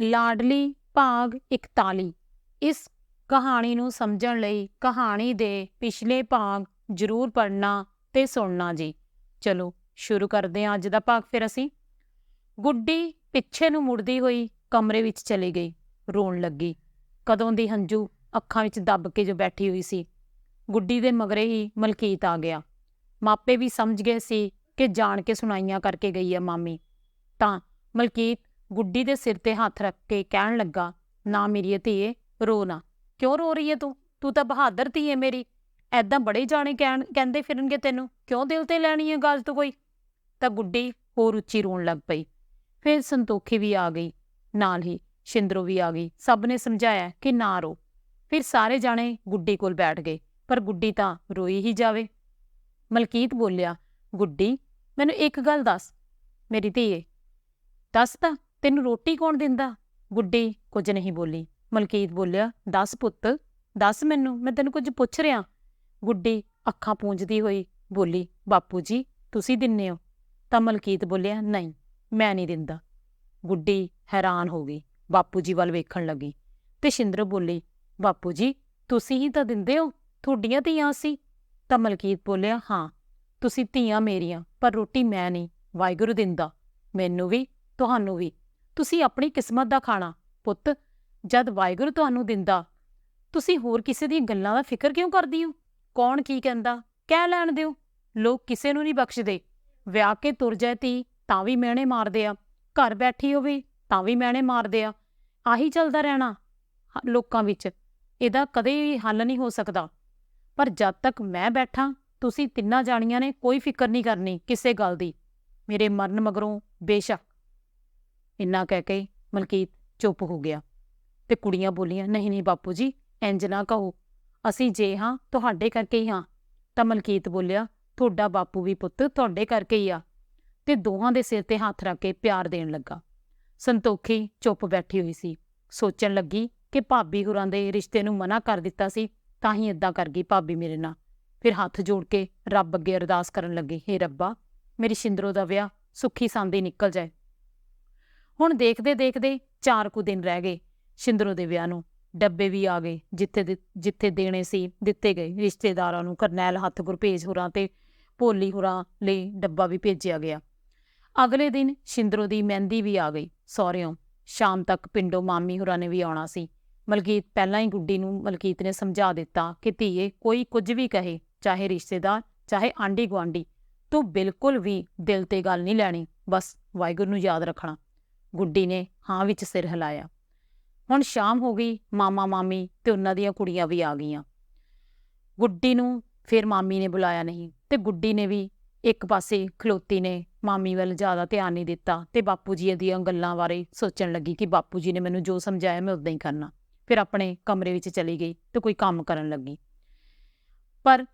ਲਾਡਲੀ ਭਾਗ 41 ਇਸ ਕਹਾਣੀ ਨੂੰ ਸਮਝਣ ਲਈ ਕਹਾਣੀ ਦੇ ਪਿਛਲੇ ਭਾਗ ਜ਼ਰੂਰ ਪੜ੍ਹਨਾ ਤੇ ਸੁਣਨਾ ਜੀ। ਚਲੋ, ਸ਼ੁਰੂ ਕਰਦੇ ਹਾਂ ਅੱਜ ਦਾ ਭਾਗ ਫਿਰ ਅਸੀਂ। ਗੁੱਡੀ ਪਿੱਛੇ ਨੂੰ ਮੁੜਦੀ ਹੋਈ ਕਮਰੇ ਵਿੱਚ ਚਲੀ ਗਈ। ਰੋਣ ਲੱਗੀ। ਕਦੋਂ ਦੀ ਹੰਝੂ ਅੱਖਾਂ ਵਿੱਚ ਦੱਬ ਕੇ ਜੋ ਬੈਠੀ ਹੋਈ ਸੀ। ਗੁੱਡੀ ਦੇ ਮਗਰੇ ਹੀ ਮਲਕੀਤ ਆ ਗਿਆ। ਮਾਪੇ ਵੀ ਸਮਝ ਗਏ ਸੀ ਕਿ ਜਾਣ ਕੇ ਸੁਣਾਈਆਂ ਕਰਕੇ ਗਈ ਹੈ ਮਾਮੀ। ਤਾਂ ਮਲਕੀਤ ਗੁੱਡੀ ਦੇ ਸਿਰ ਤੇ ਹੱਥ ਰੱਖ ਕੇ ਕਹਿਣ ਲੱਗਾ, ਨਾ ਮੇਰੀ ਧੀਏ, ਰੋ ਨਾ। ਕਿਉਂ ਰੋ ਰਹੀ ਹੈ ਤੂੰ? ਤੂੰ ਤਾਂ ਬਹਾਦਰ ਧੀਏ ਮੇਰੀ। ਐਦਾਂ ਬੜੇ ਜਾਣੇ ਕਹਿਣ, ਕਹਿੰਦੇ ਫਿਰਨਗੇ ਤੈਨੂੰ। ਕਿਉਂ ਦਿਲ ਤੇ ਲੈਣੀ ਹੈ ਗੱਲ ਤੂੰ ਕੋਈ? ਤਾਂ ਗੁੱਡੀ ਹੋਰ ਉੱਚੀ ਰੋਣ ਲੱਗ ਪਈ। ਫਿਰ ਸੰਤੋਖੀ ਵੀ ਆ ਗਈ। ਨਾਲ ਹੀ ਸ਼ਿੰਦਰੋ ਵੀ ਆ ਗਈ। ਸਭ ਨੇ ਸਮਝਾਇਆ ਕਿ ਨਾ ਰੋ। ਫਿਰ ਸਾਰੇ ਜਾਣੇ ਗੁੱਡੀ ਕੋਲ ਬੈਠ ਗਏ। ਪਰ ਗੁੱਡੀ ਤਾਂ ਰੋਈ ਹੀ ਜਾਵੇ। ਮਲਕੀਤ ਬੋਲਿਆ, ਗੁੱਡੀ, ਮੈਨੂੰ ਇੱਕ ਗੱਲ ਦੱਸ। ਮੇਰੀ ਧੀਏ, ਦੱਸ ਤਾਂ। ਤੈਨੂੰ ਰੋਟੀ ਕੌਣ ਦਿੰਦਾ? ਗੁੱਡੀ, ਕੁਝ ਨਹੀਂ ਬੋਲੀ। ਮਲਕੀਤ ਬੋਲਿਆ, ਦੱਸ ਪੁੱਤ, ਦੱਸ ਮੈਨੂੰ, ਮੈਂ ਤੈਨੂੰ ਕੁਝ ਪੁੱਛ ਰਿਹਾ? ਗੁੱਡੀ ਅੱਖਾਂ ਪੂੰਝਦੀ ਹੋਈ ਬੋਲੀ, ਬਾਪੂ ਜੀ, ਤੁਸੀਂ ਦਿੰਨੇ ਹੋ? ਤਾਂ ਮਲਕੀਤ ਬੋਲਿਆ, ਨਹੀਂ, ਮੈਂ ਨਹੀਂ ਦਿੰਦਾ। ਗੁੱਡੀ ਹੈਰਾਨ ਹੋ ਗਈ, ਬਾਪੂ ਜੀ ਵੱਲ ਵੇਖਣ ਲੱਗੀ ਤੇ ਸ਼ਿੰਦਰ ਬੋਲੀ, ਬਾਪੂ ਜੀ, ਤੁਸੀਂ ਹੀ ਤਾਂ ਦਿੰਦੇ ਹੋ, ਤੁਹਾਡੀਆਂ ਧੀਆਂ ਸੀ? ਤਾਂ ਮਲਕੀਤ ਬੋਲਿਆ, ਹਾਂ, ਤੁਸੀਂ ਧੀਆਂ ਮੇਰੀਆਂ, ਪਰ ਰੋਟੀ ਮੈਂ ਨਹੀਂ, ਵਾਹਿਗੁਰੂ ਦਿੰਦਾ, ਮੈਨੂੰ ਵੀ, ਤੁਹਾਨੂੰ ਵੀ। ਤੁਸੀਂ ਆਪਣੀ ਕਿਸਮਤ ਦਾ ਖਾਣਾ, ਪੁੱਤ, ਜਦ ਵਾਹਿਗੁਰੂ ਤੁਹਾਨੂੰ ਦਿੰਦਾ, ਤੁਸੀਂ ਹੋਰ ਕਿਸੇ ਦੀਆਂ ਗੱਲਾਂ ਦਾ ਫਿਕਰ ਕਿਉਂ ਕਰਦੀ ਹੋ? ਕੌਣ ਕੀ ਕਹਿੰਦਾ? ਕਹਿ ਲੈਣ ਦਿਓ। ਲੋਕ ਕਿਸੇ ਨੂੰ ਨਹੀਂ ਬਖਸ਼ਦੇ। ਵਿਆਹ ਕੇ ਤੁਰ ਜਾਏ ਤੀ ਤਾਂ ਵੀ ਮਿਹਣੇ ਮਾਰਦੇ ਆ। ਘਰ ਬੈਠੀ ਹੋਵੇ, ਤਾਂ ਵੀ ਮਿਹਣੇ ਮਾਰਦੇ ਆ। ਆਹੀ ਚੱਲਦਾ ਰਹਿਣਾ ਲੋਕਾਂ ਵਿੱਚ। ਇਹਦਾ ਕਦੇ ਵੀ ਹੱਲ ਨਹੀਂ ਹੋ ਸਕਦਾ। ਪਰ ਜਦ ਤੱਕ ਮੈਂ ਬੈਠਾ, ਤੁਸੀਂ ਤਿੰਨਾਂ ਜਾਣੀਆਂ ਨੇ ਕੋਈ ਫਿਕਰ ਨਹੀਂ ਕਰਨੀ ਕਿਸੇ ਗੱਲ ਦੀ। ਮੇਰੇ ਮਰਨ ਮਗਰੋਂ ਬੇਸ਼ੱਕ ਇੰਨਾ ਕਹਿ ਕੇ ਮਲਕੀਤ ਚੁੱਪ ਹੋ ਗਿਆ ਤੇ ਕੁੜੀਆਂ ਬੋਲੀਆਂ, ਨਹੀਂ ਨਹੀਂ ਬਾਪੂ ਜੀ ਇੰਜ ਨਾ ਕਹੋ। ਅਸੀਂ ਜੇ ਹਾਂ, ਤੁਹਾਡੇ ਕਰਕੇ ਹੀ ਹਾਂ। ਤਾਂ ਮਲਕੀਤ ਬੋਲਿਆ, ਤੁਹਾਡਾ ਬਾਪੂ ਵੀ ਪੁੱਤ ਤੁਹਾਡੇ ਕਰਕੇ ਹੀ ਆ। ਤੇ ਦੋਹਾਂ ਦੇ ਸਿਰ ਤੇ ਹੱਥ ਰੱਖ ਕੇ ਪਿਆਰ ਦੇਣ ਲੱਗਾ। ਸੰਤੋਖੀ ਚੁੱਪ ਬੈਠੀ ਹੋਈ ਸੀ। ਸੋਚਣ ਲੱਗੀ ਕਿ ਭਾਬੀ ਹੁਰਾਂ ਦੇ ਰਿਸ਼ਤੇ ਨੂੰ ਮਨਾ ਕਰ ਦਿੱਤਾ ਸੀ, ਤਾਂ ਹੀ ਇਦਾਂ ਕਰ ਗਈ ਭਾਬੀ ਮੇਰੇ ਨਾਲ। ਫਿਰ ਹੱਥ ਜੋੜ ਕੇ ਰੱਬ ਅੱਗੇ ਅਰਦਾਸ ਕਰਨ ਲੱਗੀ, ਹੇ ਰੱਬਾ, ਮੇਰੀ ਸ਼ਿੰਦਰੋ ਦਾ ਵਿਆਹ ਸੁੱਖੀ ਸਾਂਦੀ ਨਿਕਲ ਜਾਏ। ਹੁਣ ਦੇਖਦੇ ਦੇਖਦੇ ਚਾਰ ਕੁ ਦਿਨ ਰਹਿ ਗਏ। ਸ਼ਿੰਦਰੋ ਦੇ ਵਿਆਹ ਨੂੰ ਡੱਬੇ ਵੀ ਆ ਗਏ, ਜਿੱਥੇ ਜਿੱਥੇ ਦੇਣੇ ਸੀ, ਦਿੱਤੇ ਗਏ। ਰਿਸ਼ਤੇਦਾਰਾਂ ਨੂੰ ਕਰਨੈਲ ਹੱਥ ਗੁਰਪੇਜ ਹੁਰਾਂ ਤੇ ਭੋਲੀ ਹੁਰਾਂ ਲਈ ਡੱਬਾ ਵੀ ਭੇਜਿਆ ਗਿਆ। ਅਗਲੇ ਦਿਨ ਸ਼ਿੰਦਰੋ ਦੀ ਮਹਿੰਦੀ ਵੀ ਆ ਗਈ। ਸਹੁਰਿਓਂ ਸ਼ਾਮ ਤੱਕ ਪਿੰਡੋਂ ਮਾਮੀ ਹੁਰਾਂ ਨੇ ਵੀ ਆਉਣਾ ਸੀ। ਮਲਕੀਤ ਪਹਿਲਾਂ ਹੀ ਗੁੱਡੀ ਨੂੰ ਮਲਕੀਤ ਨੇ ਸਮਝਾ ਦਿੱਤਾ ਕਿ ਧੀਏ, ਕੋਈ ਕੁਝ ਵੀ ਕਹੇ, ਚਾਹੇ ਰਿਸ਼ਤੇਦਾਰ, ਚਾਹੇ ਆਂਢੀ ਗੁਆਂਢੀ ਤੂੰ ਬਿਲਕੁਲ ਵੀ ਦਿਲ ਤੇ ਗੱਲ ਨਹੀਂ ਲੈਣੀ। ਬਸ ਵਾਹਿਗੁਰੂ ਨੂੰ ਯਾਦ ਰੱਖਣਾ। ਗੁੱਡੀ ਨੇ ਹਾਂ ਵਿੱਚ ਸਿਰ ਹਿਲਾਇਆ। ਹੁਣ ਸ਼ਾਮ ਹੋ ਗਈ, ਮਾਮਾ, ਮਾਮੀ ਤੇ ਉਹਨਾਂ ਦੀਆਂ ਕੁੜੀਆਂ ਵੀ ਆ ਗਈਆਂ। ਗੁੱਡੀ ਨੂੰ ਫਿਰ ਮਾਮੀ ਨੇ ਬੁਲਾਇਆ ਨਹੀਂ ਤੇ ਗੁੱਡੀ ਨੇ ਵੀ ਇੱਕ ਪਾਸੇ ਖਲੋਤੀ ਨੇ, ਮਾਮੀ ਵੱਲ ਜ਼ਿਆਦਾ ਧਿਆਨ ਨਹੀਂ ਦਿੱਤਾ ਤੇ ਬਾਪੂ ਜੀ ਦੀਆਂ ਗੱਲਾਂ ਬਾਰੇ ਸੋਚਣ ਲੱਗੀ ਕਿ ਬਾਪੂ ਜੀ ਨੇ ਮੈਨੂੰ ਜੋ ਸਮਝਾਇਆ ਮੈਂ ਉਦਾਂ ਹੀ ਕਰਨਾ। ਫਿਰ ਆਪਣੇ ਕਮਰੇ ਵਿੱਚ ਚਲੀ ਗਈ ਤੇ ਕੋਈ ਕੰਮ ਕਰਨ ਲੱਗੀ। ਪਰ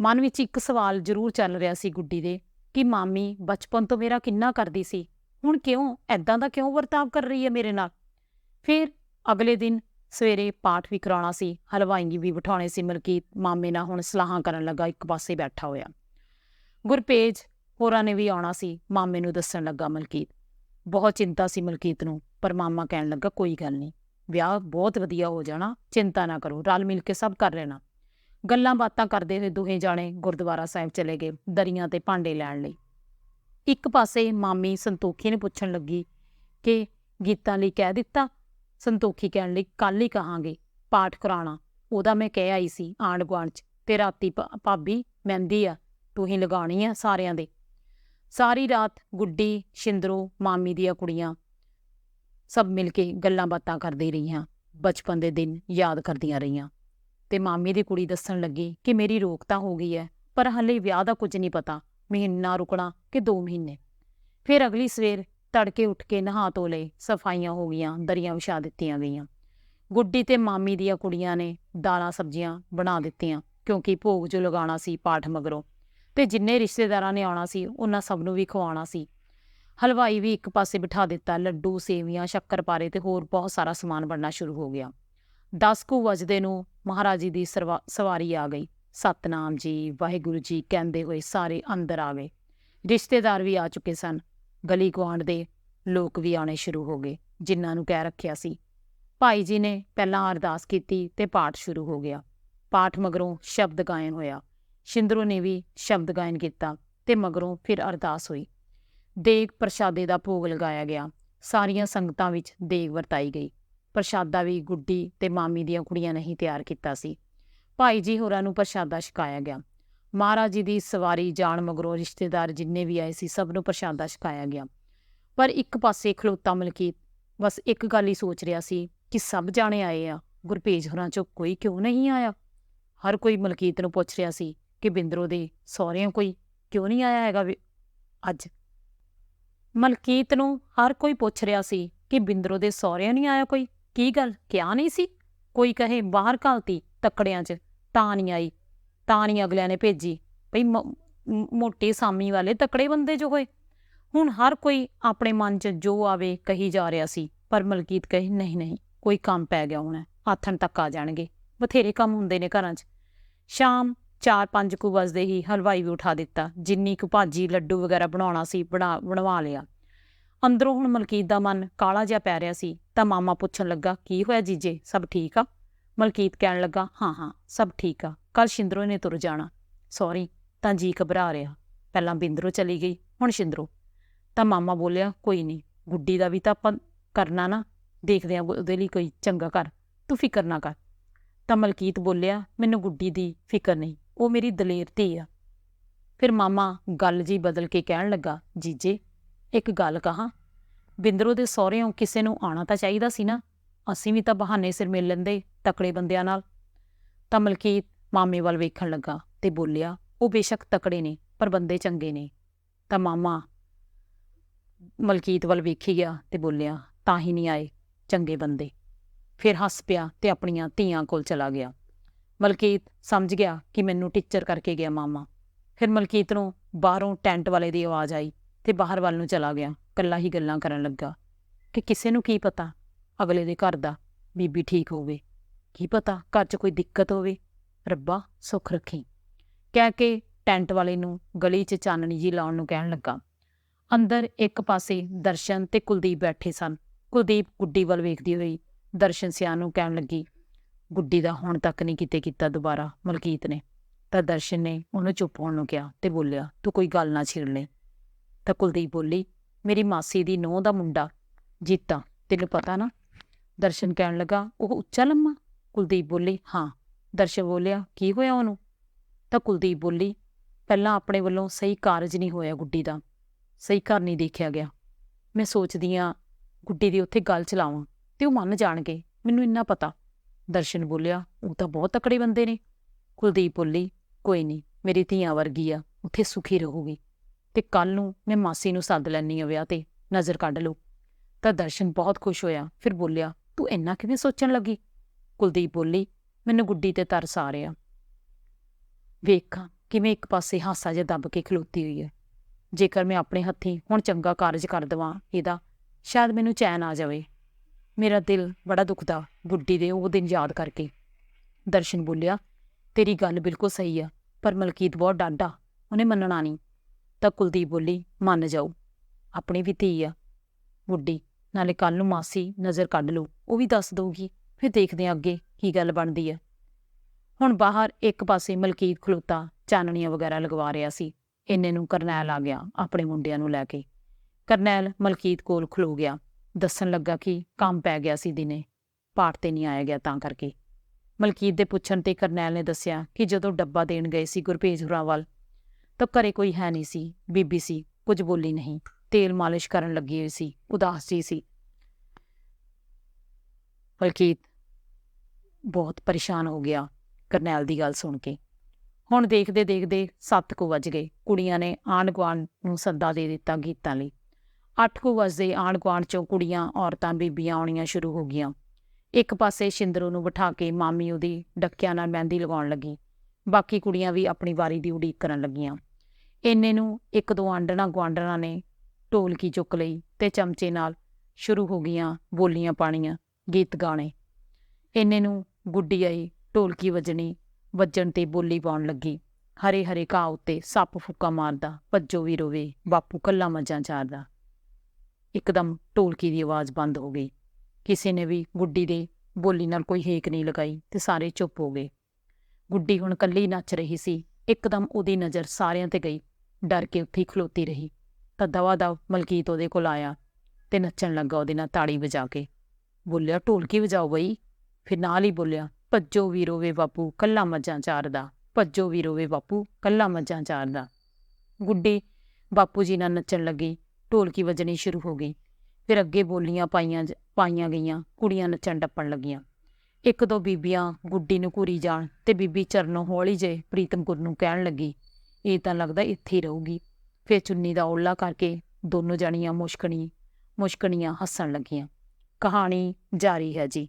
ਮਨ ਵਿੱਚ ਇੱਕ ਸਵਾਲ ਜ਼ਰੂਰ ਚੱਲ ਰਿਹਾ ਸੀ ਗੁੱਡੀ ਦੇ ਕਿ ਮਾਮੀ ਬਚਪਨ ਤੋਂ ਮੇਰਾ ਕਿੰਨਾ ਕਰਦੀ ਸੀ? ਹੁਣ ਕਿਉਂ? ਐਦਾਂ ਦਾ ਕਿਉਂ ਵਰਤਾਵ ਕਰ ਰਹੀ ਹੈ ਮੇਰੇ ਨਾਲ? ਫਿਰ ਅਗਲੇ ਦਿਨ ਸਵੇਰੇ ਪਾਠ ਵੀ ਕਰਾਉਣਾ ਸੀ, ਹਲਵਾਈ ਵੀ ਬਿਠਾਉਣੇ ਸੀ ਮਲਕੀਤ ਮਾਮੇ ਨਾਲ ਹੁਣ ਸਲਾਹਾਂ ਕਰਨ ਲੱਗਾ, ਇੱਕ ਪਾਸੇ ਬੈਠਾ ਹੋਇਆ। ਗੁਰਪੇਜ ਹੋਰਾਂ ਨੇ ਵੀ ਆਉਣਾ ਸੀ, ਮਾਮੇ ਨੂੰ ਦੱਸਣ ਲੱਗਾ ਮਲਕੀਤ। ਬਹੁਤ ਚਿੰਤਾ ਸੀ ਮਲਕੀਤ ਨੂੰ, ਪਰ ਮਾਮਾ ਕਹਿਣ ਲੱਗਾ, ਕੋਈ ਗੱਲ ਨਹੀਂ, ਵਿਆਹ ਬਹੁਤ ਵਧੀਆ ਹੋ ਜਾਣਾ, ਚਿੰਤਾ ਨਾ ਕਰੋ, ਰਲ ਮਿਲ ਕੇ ਸਭ ਕਰ ਲੈਣਾ। ਗੱਲਾਂ ਬਾਤਾਂ ਕਰਦੇ ਹੋਏ ਦੋਹੇ ਜਾਣੇ ਗੁਰਦੁਆਰਾ ਸਾਹਿਬ ਚਲੇ ਗਏ, ਦਰੀਆਂ ਤੇ ਭਾਂਡੇ ਲੈਣ ਲਈ। ਇੱਕ ਪਾਸੇ ਮਾਮੀ ਸੰਤੋਖੀ ਨੇ ਪੁੱਛਣ ਲੱਗੀ ਕਿ ਗੀਤਾਂ ਲਈ ਕਹਿ ਦਿੱਤਾ, ਸੰਤੋਖੀ ਕਹਿਣ ਲਈ ਕੱਲ ਹੀ ਕਹਾਂਗੇ, ਪਾਠ ਕਰਾਉਣਾ। ਉਹਦਾ ਮੈਂ ਕਹਿ ਆਈ ਸੀ ਆਂਢ ਗੁਆਂਢ ਚ, ਤੇ ਰਾਤੀ ਭਾ- ਭਾਬੀ ਮਹਿੰਦੀ ਆ, ਤੂੰ ਹੀ ਲਗਾਉਣੀ ਆ ਸਾਰਿਆਂ ਦੇ। ਸਾਰੀ ਰਾਤ ਗੁੱਡੀ, ਸ਼ਿੰਦਰੋ, ਮਾਮੀ ਦੀਆਂ ਕੁੜੀਆਂ ਸਭ ਮਿਲ ਕੇ ਗੱਲਾਂ ਬਾਤਾਂ ਕਰਦੀ ਰਹੀਆਂ, ਬਚਪਨ ਦੇ ਦਿਨ ਯਾਦ ਕਰਦੀਆਂ ਰਹੀਆਂ। ਤੇ ਮਾਮੀ ਦੀ ਕੁੜੀ ਦੱਸਣ ਲੱਗੀ ਕਿ ਮੇਰੀ ਰੋਕ ਤਾਂ ਹੋ ਗਈ ਹੈ ਪਰ ਹਲੇ ਵਿਆਹ ਦਾ ਕੁਝ ਨਹੀਂ ਪਤਾ। ਮਹੀਨਾ ਰੁਕਣਾ ਕਿ 2 ਮਹੀਨੇ। ਫਿਰ ਅਗਲੀ ਸਵੇਰ ਤੜਕੇ ਉੱਠ ਕੇ ਨਹਾ ਧੋ ਲਏ, ਸਫਾਈਆਂ ਹੋ ਗਈਆਂ, ਦਰੀਆਂ ਵਿਛਾ ਦਿੱਤੀਆਂ ਗਈਆਂ। ਗੁੱਡੀ ਤੇ ਮਾਮੀ ਦੀਆਂ ਕੁੜੀਆਂ ਨੇ ਦਾਲਾਂ ਸਬਜ਼ੀਆਂ ਬਣਾ ਦਿੱਤੀਆਂ, ਕਿਉਂਕਿ ਭੋਗ ਜੋ ਲਗਾਉਣਾ ਸੀ ਪਾਠ ਮਗਰੋਂ। ਤੇ ਜਿੰਨੇ ਰਿਸ਼ਤੇਦਾਰਾਂ ਨੇ ਆਉਣਾ ਸੀ, ਉਹਨਾਂ ਸਭ ਨੂੰ ਵੀ ਖਵਾਉਣਾ ਸੀ। ਹਲਵਾਈ ਵੀ ਇੱਕ ਪਾਸੇ ਬਿਠਾ ਦਿੱਤਾ, ਲੱਡੂ, ਸੇਵੀਆਂ ਸ਼ੱਕਰਪਾਰੇ ਤੇ ਹੋਰ ਬਹੁਤ ਸਾਰਾ ਸਮਾਨ ਬਣਨਾ ਸ਼ੁਰੂ ਹੋ ਗਿਆ। 10 ਕੁ ਵਜਦੇ ਨੂੰ ਮਹਾਰਾਜੀ ਦੀ ਸਰਵਾ- ਸਵਾਰੀ ਆ ਗਈ। ਸਤਨਾਮ ਜੀ, ਵਾਹਿਗੁਰੂ ਜੀ ਕਹਿੰਦੇ ਹੋਏ ਸਾਰੇ ਅੰਦਰ ਆ ਗਏ ਰਿਸ਼ਤੇਦਾਰ ਵੀ ਆ ਚੁੱਕੇ ਸਨ। ਗਲੀ ਗੁਆਂਢ ਦੇ ਲੋਕ ਵੀ ਆਉਣੇ ਸ਼ੁਰੂ ਹੋ ਗਏ, ਜਿਨ੍ਹਾਂ ਨੂੰ ਕਹਿ ਰੱਖਿਆ ਸੀ, ਭਾਈ ਜੀ ਨੇ ਪਹਿਲਾਂ ਅਰਦਾਸ ਕੀਤੀ ਤੇ ਪਾਠ ਸ਼ੁਰੂ ਹੋ ਗਿਆ। ਪਾਠ ਮਗਰੋਂ ਸ਼ਬਦ ਗਾਇਨ ਹੋਇਆ। ਸ਼ਿੰਦਰੋ ਨੇ ਵੀ ਸ਼ਬਦ ਗਾਇਨ ਕੀਤਾ ਤੇ ਮਗਰੋਂ ਫਿਰ ਅਰਦਾਸ ਹੋਈ। ਦੇਗ ਪ੍ਰਸ਼ਾਦੇ ਦਾ ਭੋਗ ਲਗਾਇਆ ਗਿਆ। ਸਾਰੀਆਂ ਸੰਗਤਾਂ ਵਿੱਚ ਦੇਗ ਵਰਤਾਈ ਗਈ। ਪ੍ਰਸ਼ਾਦਾ ਵੀ ਗੁੱਡੀ ਤੇ ਮਾਮੀ ਦੀਆਂ ਕੁੜੀਆਂ ਨੇ ਹੀ ਤਿਆਰ ਕੀਤਾ ਸੀ। ਭਾਈ ਜੀ ਹੋਰਾਂ ਨੂੰ ਪ੍ਰਸ਼ਾਦਾ ਛਕਾਇਆ ਗਿਆ। ਮਹਾਰਾਜ ਜੀ ਦੀ ਸਵਾਰੀ ਜਾਣ ਮਗਰੋਂ ਰਿਸ਼ਤੇਦਾਰ ਜਿੰਨੇ ਵੀ ਆਏ ਸੀ, ਸਭ ਨੂੰ ਪ੍ਰਸ਼ਾਦਾ ਛਕਾਇਆ ਗਿਆ। ਪਰ ਇੱਕ ਪਾਸੇ ਖਲੋਤਾ ਮਲਕੀਤ, ਬਸ ਇੱਕ ਗੱਲ ਹੀ ਸੋਚ ਰਿਹਾ ਸੀ ਕਿ ਸਭ ਜਾਣੇ ਆਏ ਆ, ਗੁਰਪੇਜ ਹੋਰਾਂ ਚੋਂ ਕੋਈ ਕਿਉਂ ਨਹੀਂ ਆਇਆ? ਹਰ ਕੋਈ ਮਲਕੀਤ ਨੂੰ ਪੁੱਛ ਰਿਹਾ ਸੀ ਕਿ ਬਿੰਦਰੋ ਦੇ ਸਹੁਰਿਆਂ ਕੋਈ ਕਿਉਂ ਨਹੀਂ ਆਇਆ ਹੈਗਾ ਵੀ? ਅੱਜ ਮਲਕੀਤ ਨੂੰ ਹਰ ਕੋਈ ਪੁੱਛ ਰਿਹਾ ਸੀ ਕਿ ਬਿੰਦਰੋ ਦੇ ਸਹੁਰਿਆਂ ਨਹੀਂ ਆਇਆ ਕੋਈ? ਕੀ ਗੱਲ ਕਿਆ ਨਹੀਂ ਸੀ? ਕੋਈ ਕਹੇ ਬਾਹਰ ਘਾਲਤੀ? ਤੱਕੜਿਆਂ 'ਚ ਤਾਂ ਨਹੀਂ ਆਈ ਤਾਂ ਨਹੀਂ ਅਗਲਿਆਂ ਨੇ ਭੇਜੀ ਭਈ ਮੋਟੇ ਸਾਮੀ ਵਾਲੇ ਤਕੜੇ ਬੰਦੇ ਜੋ ਹੋਏ। ਹੁਣ ਹਰ ਕੋਈ ਆਪਣੇ ਮਨ 'ਚ ਜੋ ਆਵੇ ਕਹੀ ਜਾ ਰਿਹਾ ਸੀ, ਪਰ ਮਲਕੀਤ ਕਹੇ, ਨਹੀਂ ਨਹੀਂ, ਕੋਈ ਕੰਮ ਪੈ ਗਿਆ ਹੋਣਾ, ਆਥਣ ਤੱਕ ਆ ਜਾਣਗੇ, ਬਥੇਰੇ ਕੰਮ ਹੁੰਦੇ ਨੇ ਘਰਾਂ 'ਚ। ਸ਼ਾਮ 4-5 ਕੁ ਵਜਦੇ ਹੀ ਹਲਵਾਈ ਵੀ ਉਠਾ ਦਿੱਤਾ, ਜਿੰਨੀ ਕੁ ਭਾਜੀ ਲੱਡੂ ਵਗੈਰਾ ਬਣਾਉਣਾ ਸੀ, ਬਣਾ, ਬਣਵਾ ਲਿਆ। ਅੰਦਰੋਂ ਹੁਣ ਮਲਕੀਤ ਦਾ ਮਨ ਕਾਲਾ ਜਿਹਾ ਪੈ ਰਿਹਾ ਸੀ, ਤਾਂ ਮਾਮਾ ਪੁੱਛਣ ਲੱਗਾ, ਕੀ ਹੋਇਆ ਜੀਜੇ, ਸਭ ਠੀਕ ਆ? ਮਲਕੀਤ ਕਹਿਣ ਲੱਗਾ, ਹਾਂ ਹਾਂ, ਸਭ ਠੀਕ ਆ ਕੱਲ ਸ਼ਿੰਦਰੋ ਨੇ ਤੁਰ ਜਾਣਾ। ਸੌਰੀ ਤਾਂ ਜੀ ਘਬਰਾ ਰਿਹਾ। ਪਹਿਲਾਂ ਬਿੰਦਰੋ ਚਲੀ ਗਈ, ਹੁਣ ਸ਼ਿੰਦਰੋ। ਤਾਂ ਮਾਮਾ ਬੋਲਿਆ, ਕੋਈ ਨਹੀਂ, ਗੁੱਡੀ ਦਾ ਵੀ ਤਾਂ ਆਪਾਂ ਕਰਨਾ ਨਾ, ਦੇਖਦੇ ਆ ਉਹਦੇ ਲਈ ਕੋਈ ਚੰਗਾ ਕਰ ਤੂੰ ਫਿਕਰ ਨਾ ਕਰ। ਤਾਂ ਮਲਕੀਤ ਬੋਲਿਆ, ਮੈਨੂੰ ਗੁੱਡੀ ਦੀ ਫਿਕਰ ਨਹੀਂ, ਉਹ ਮੇਰੀ ਦਲੇਰ ਧੀ ਆ। ਫਿਰ ਮਾਮਾ ਗੱਲ ਜੀ ਬਦਲ ਕੇ ਕਹਿਣ ਲੱਗਾ, ਜੀਜੇ, ਇੱਕ ਗੱਲ ਕਹਾਂ, ਬਿੰਦਰੋ ਦੇ ਸਹੁਰਿਓਂ ਕਿਸੇ ਨੂੰ ਆਣਾ ਤਾਂ ਚਾਹੀਦਾ ਸੀ ਨਾ, ਅਸੀਂ ਵੀ ਤਾਂ ਬਹਾਨੇ ਸਿਰ ਮਿਲ ਲੈਂਦੇ ਤਕੜੇ ਬੰਦਿਆਂ ਨਾਲ। ਤਾਂ ਮਲਕੀਤ ਮਾਮੇ ਵੱਲ ਵੇਖਣ ਲੱਗਾ ਤੇ ਬੋਲਿਆ, ਉਹ ਬੇਸ਼ੱਕ ਤਕੜੇ ਨੇ, ਪਰ ਬੰਦੇ ਚੰਗੇ ਨੇ। ਤਾਂ ਮਾਮਾ ਮਲਕੀਤ ਵੱਲ ਵੇਖੀ ਗਿਆ ਤੇ ਬੋਲਿਆ, ਤਾਂ ਹੀ ਨਹੀਂ ਆਏ ਚੰਗੇ ਬੰਦੇ। ਫਿਰ ਹੱਸ ਪਿਆ ਤੇ ਆਪਣੀਆਂ ਧੀਆਂ ਕੋਲ ਚਲਾ ਗਿਆ। ਮਲਕੀਤ ਸਮਝ ਗਿਆ ਕਿ ਮੈਨੂੰ ਟੀਚਰ ਕਰਕੇ ਗਿਆ ਮਾਮਾ। ਫਿਰ ਮਲਕੀਤ ਨੂੰ ਬਾਹਰੋਂ ਟੈਂਟ ਵਾਲੇ ਦੀ ਆਵਾਜ਼ ਆਈ ਤੇ ਬਾਹਰ ਵੱਲ ਨੂੰ ਚਲਾ ਗਿਆ ਕੱਲਾ ਹੀ ਗੱਲਾਂ ਕਰਨ ਲੱਗਾ ਕਿ ਕਿਸੇ ਨੂੰ ਕੀ ਪਤਾ ਅਗਲੇ ਦੇ ਘਰ ਦਾ ਬੀਬੀ ਠੀਕ ਹੋਵੇ। ਕੀ ਪਤਾ ਘਰ 'ਚ ਕੋਈ ਦਿੱਕਤ ਹੋਵੇ। ਰੱਬਾ, ਸੁੱਖ ਰੱਖੀ। ਕਹਿ ਕੇ ਟੈਂਟ ਵਾਲੇ ਨੂੰ ਗਲੀ 'ਚ ਚਾਨਣੀ ਜੀ ਲਾਉਣ ਨੂੰ ਕਹਿਣ ਲੱਗਾ। ਅੰਦਰ ਇੱਕ ਪਾਸੇ ਦਰਸ਼ਨ ਤੇ ਕੁਲਦੀਪ ਬੈਠੇ ਸਨ। ਕੁਲਦੀਪ ਗੁੱਡੀ ਵੱਲ ਵੇਖਦੀ ਹੋਈ ਦਰਸ਼ਨ ਸਿਆਂ ਨੂੰ ਕਹਿਣ ਲੱਗੀ, ਗੁੱਡੀ ਦਾ ਹੁਣ ਤੱਕ ਨਹੀਂ ਕਿਤੇ ਕੀਤਾ ਦੁਬਾਰਾ, ਮਲਕੀਤ ਨੇ। ਤਾਂ ਦਰਸ਼ਨ ਨੇ ਉਹਨੂੰ ਚੁੱਪ ਹੋਣ ਨੂੰ ਕਿਹਾ ਤੇ ਬੋਲਿਆ, ਤੂੰ ਕੋਈ ਗੱਲ ਨਾ ਛਿੜ ਲੈ। ਤਾਂ ਕੁਲਦੀਪ ਬੋਲੀ, ਮੇਰੀ ਮਾਸੀ ਦੀ ਨੂੰਹ ਦਾ ਮੁੰਡਾ, ਜੀਤਾ, ਤੈਨੂੰ ਪਤਾ ਨਾ? ਦਰਸ਼ਨ ਕਹਿਣ ਲੱਗਾ, ਉਹ ਉੱਚਾ ਲੰਮਾ? ਕੁਲਦੀਪ ਬੋਲੀ, ਹਾਂ, ਦਰਸ਼ਨ ਬੋਲਿਆ, ਕੀ ਹੋਇਆ ਉਹਨੂੰ? ਤਾਂ ਕੁਲਦੀਪ ਬੋਲੀ, ਪਹਿਲਾਂ ਆਪਣੇ ਵੱਲੋਂ ਸਹੀ ਕਾਰਜ ਨਹੀਂ ਹੋਇਆ ਗੁੱਡੀ ਦਾ, ਸਹੀ ਘਰ ਨਹੀਂ ਦੇਖਿਆ ਗਿਆ। ਮੈਂ ਸੋਚਦੀ ਆ ਗੁੱਡੀ ਦੀ ਉੱਥੇ ਗੱਲ ਚਲਾਵਾਂ ਤੇ ਉਹ ਮੰਨ ਜਾਣਗੇ, ਮੈਨੂੰ ਇੰਨਾ ਪਤਾ। ਦਰਸ਼ਨ ਬੋਲਿਆ, ਉਹ ਤਾਂ ਬਹੁਤ ਤਕੜੇ ਬੰਦੇ ਨੇ। ਕੁਲਦੀਪ ਬੋਲੀ, ਕੋਈ ਨਹੀਂ, ਮੇਰੀ ਧੀਆਂ ਵਰਗੀ ਆ, ਉੱਥੇ ਸੁਖੀ ਰਹੂਗੀ ਤੇ ਕੱਲ ਨੂੰ ਮੈਂ ਮਾਸੀ ਨੂੰ ਸੱਦ ਲੈਣੀ ਆ ਵਿਆਹ ਤੇ, ਨਜ਼ਰ ਕੱਢ ਲਓ। ਤਾਂ ਦਰਸ਼ਨ ਬਹੁਤ ਖੁਸ਼ ਹੋਇਆ, ਫਿਰ ਬੋਲਿਆ, ਤੂੰ ਇੰਨਾ ਕਿਵੇਂ ਸੋਚਣ ਲੱਗੀ? ਕੁਲਦੀਪ ਬੋਲੀ, ਮੈਨੂੰ ਗੁੱਡੀ ਤੇ ਤਰਸ ਆ ਰਿਹਾ। ਵੇਖਾਂ ਕਿਵੇਂ ਇੱਕ ਪਾਸੇ ਹਾਸਾ ਜਿਹਾ ਦੱਬ ਕੇ ਖਲੋਤੀ ਹੋਈ ਹੈ। ਜੇਕਰ ਮੈਂ ਆਪਣੇ ਹੱਥੀਂ ਹੁਣ ਚੰਗਾ ਕਾਰਜ ਕਰ ਦਵਾਂ, ਇਹਦਾ ਸ਼ਾਇਦ ਮੈਨੂੰ ਚੈਨ ਆ ਜਾਵੇ। ਮੇਰਾ ਦਿਲ ਬੜਾ ਦੁਖਦਾ ਗੁੱਡੀ ਦੇ ਉਹ ਦਿਨ ਯਾਦ ਕਰਕੇ। ਦਰਸ਼ਨ ਬੋਲਿਆ, ਤੇਰੀ ਗੱਲ ਬਿਲਕੁਲ ਸਹੀ ਆ, ਪਰ ਮਲਕੀਤ ਬਹੁਤ ਡਾਡਾ ਉਹਨੇ ਮੰਨਣਾ ਨਹੀਂ। ਤਾਂ ਕੁਲਦੀਪ ਬੋਲੀ, ਮੰਨ ਜਾਓ, ਆਪਣੀ ਵੀ ਧੀ ਆ। ਗੁੱਡੀ, ਨਾਲੇ ਕੱਲ ਨੂੰ ਮਾਸੀ ਨਜ਼ਰ ਕੱਢ ਲਓ, ਉਹ ਵੀ ਦੱਸ ਦਊਗੀ। ਫਿਰ ਦੇਖਦੇ ਹਾਂ ਅੱਗੇ ਕੀ ਗੱਲ ਬਣਦੀ ਹੈ। ਹੁਣ ਬਾਹਰ ਇੱਕ ਪਾਸੇ ਮਲਕੀਤ ਖਲੋਤਾ, ਚਾਨਣੀਆਂ ਵਗੈਰਾ ਲਗਵਾ ਰਿਹਾ ਸੀ। ਇੰਨੇ ਨੂੰ ਕਰਨੈਲ ਆ ਗਿਆ, ਆਪਣੇ ਮੁੰਡਿਆਂ ਨੂੰ ਲੈ ਕੇ। ਕਰਨੈਲ ਮਲਕੀਤ ਕੋਲ ਖਲੋ ਗਿਆ। ਦੱਸਣ ਲੱਗਾ ਕਿ ਕੰਮ ਪੈ ਗਿਆ ਸੀ ਦਿਨੇ। ਪਾਠ ਤੇ ਨਹੀਂ ਆਇਆ ਗਿਆ ਤਾਂ ਕਰਕੇ। ਮਲਕੀਤ ਦੇ ਪੁੱਛਣ ਤੇ ਕਰਨੈਲ ਨੇ ਦੱਸਿਆ ਕਿ ਜਦੋਂ ਡੱਬਾ ਦੇਣ ਗਏ ਸੀ ਗੁਰਪੇਜ ਹੁਰਾਂ ਵੱਲ, ਤਾਂ ਘਰੇ ਕੋਈ ਹੈ ਨਹੀਂ ਸੀ, ਬੀਬੀ ਸੀ, ਕੁਝ ਬੋਲੀ ਨਹੀਂ। ਤੇਲ ਮਾਲਿਸ਼ ਕਰਨ ਲੱਗੀ ਹੋਈ ਸੀ, ਉਦਾਸ ਜੀ ਸੀ। ਮਲਕੀਤ ਬਹੁਤ ਪਰੇਸ਼ਾਨ ਹੋ ਗਿਆ ਕਰਨੈਲ ਦੀ ਗੱਲ ਸੁਣ ਕੇ। ਹੁਣ ਦੇਖਦੇ ਦੇਖਦੇ 7 ਕੁ ਵੱਜ ਗਏ। ਕੁੜੀਆਂ ਨੇ ਆਂਢ ਗੁਆਂਢ ਨੂੰ ਸੱਦਾ ਦੇ ਦਿੱਤਾ ਗੀਤਾਂ ਲਈ। 8 ਕੁ ਵਜਦੇ ਆਂਢ ਗੁਆਂਢ ਚੋਂ ਕੁੜੀਆਂ, ਔਰਤਾਂ, ਬੀਬੀਆਂ ਆਉਣੀਆਂ ਸ਼ੁਰੂ ਹੋ ਗਈਆਂ। ਇੱਕ ਪਾਸੇ ਸ਼ਿੰਦਰੋ ਨੂੰ ਬਿਠਾ ਕੇ ਮਾਮੀ ਉਹਦੀ ਡੱਕਿਆਂ ਨਾਲ ਮਹਿੰਦੀ ਲਗਾਉਣ ਲੱਗੀ। ਬਾਕੀ ਕੁੜੀਆਂ ਵੀ ਆਪਣੀ ਵਾਰੀ ਦੀ ਉਡੀਕ ਕਰਨ ਲੱਗੀਆਂ। ਇੰਨੇ ਨੂੰ ਇੱਕ ਦੋ ਆਂਡਣਾ ਗੁਆਂਢਣਾ ਨੇ ਢੋਲਕੀ ਚੁੱਕ ਲਈ ਤੇ ਚਮਚੇ ਨਾਲ ਸ਼ੁਰੂ ਹੋ ਗਈਆਂ ਬੋਲੀਆਂ ਪਾਣੀਆਂ, ਗੀਤ ਗਾਣੇ ਇੰਨੇ ਨੂੰ ਗੁੱਡੀ ਆਈ, ਢੋਲਕੀ ਵੱਜਣੀ, ਵੱਜਣ ਤੇ ਬੋਲੀ ਪਾਉਣ ਲੱਗੀ। ਹਰੇ ਹਰੇ ਘਾਹ ਉੱਤੇ ਸੱਪ ਫੁੱਕਾ ਮਾਰਦਾ, ਭੱਜੋ ਵੀ ਰੋਵੇ, ਬਾਪੂ ਕੱਲਾ ਮੱਝਾਂ ਚਾਰਦਾ। ਇੱਕਦਮ ਢੋਲਕੀ ਦੀ ਆਵਾਜ਼ ਬੰਦ ਹੋ ਗਈ। ਕਿਸੇ ਨੇ ਵੀ ਗੁੱਡੀ ਦੇ ਬੋਲੀ ਨਾਲ ਕੋਈ ਹੇਕ ਨਹੀਂ ਲਗਾਈ ਤੇ ਸਾਰੇ ਚੁੱਪ ਹੋ ਗਏ। ਗੁੱਡੀ ਹੁਣ ਕੱਲੀ ਨੱਚ ਰਹੀ ਸੀ। ਇੱਕਦਮ ਉਹਦੀ ਨਜ਼ਰ ਸਾਰਿਆਂ ਤੇ ਗਈ। ਡਰ ਕੇ ਉੱਥੇ ਹੀ ਖਲੋਤੀ ਰਹੀ। ਤਾਂ ਦਵਾ ਦਵ ਮਲਕੀਤ ਉਹਦੇ ਕੋਲ ਆਇਆ ਤੇ ਨੱਚਣ ਲੱਗਾ ਉਹਦੇ ਨਾਲ ਤਾੜੀ ਵਜਾ ਕੇ। ਬੋਲਿਆ, ਢੋਲਕੀ ਵਜਾਓ ਬਈ। ਫਿਰ ਨਾਲ ਹੀ ਬੋਲਿਆ, ਭੱਜੋ ਵੀਰੋ ਵੇ ਬਾਪੂ, ਕੱਲਾ ਮੱਝਾਂ ਚਾਰਦਾ। ਭੱਜੋ ਵੀਰੋ ਵੇ ਬਾਪੂ, ਕੱਲਾ ਮੱਝਾਂ ਚਾਰਦਾ। ਗੁੱਡੀ ਬਾਪੂ ਜੀ ਨਾਲ ਨੱਚਣ ਲੱਗੀ, ਢੋਲਕੀ ਵੱਜਣੀ ਸ਼ੁਰੂ ਹੋ ਗਈ। ਫਿਰ ਅੱਗੇ ਬੋਲੀਆਂ ਪਾਈਆਂ ਪਾਈਆਂ ਗਈਆਂ, ਕੁੜੀਆਂ ਨੱਚਣ ਟੱਪਣ ਲੱਗੀਆਂ। ਇੱਕ ਦੋ ਬੀਬੀਆਂ ਗੁੱਡੀ ਨੂੰ ਘੂਰੀ ਜਾਣ ਤੇ ਬੀਬੀ ਚਰਨੋਂ ਹੌਲੀ ਜੇ ਪ੍ਰੀਤਮ ਗੁਰ ਨੂੰ ਕਹਿਣ ਲੱਗੀ, ਇਹ ਤਾਂ ਲੱਗਦਾ ਇੱਥੇ ਹੀ ਰਹੂਗੀ। ਫਿਰ ਚੁੰਨੀ ਦਾ ਓਲਾ ਕਰਕੇ ਦੋਨੋਂ ਜਾਣੀਆਂ ਮੁਸ਼ਕਣੀ, ਮੁਸ਼ਕਣੀਆਂ ਹੱਸਣ ਲੱਗੀਆਂ। ਕਹਾਣੀ ਜਾਰੀ ਹੈ ਜੀ।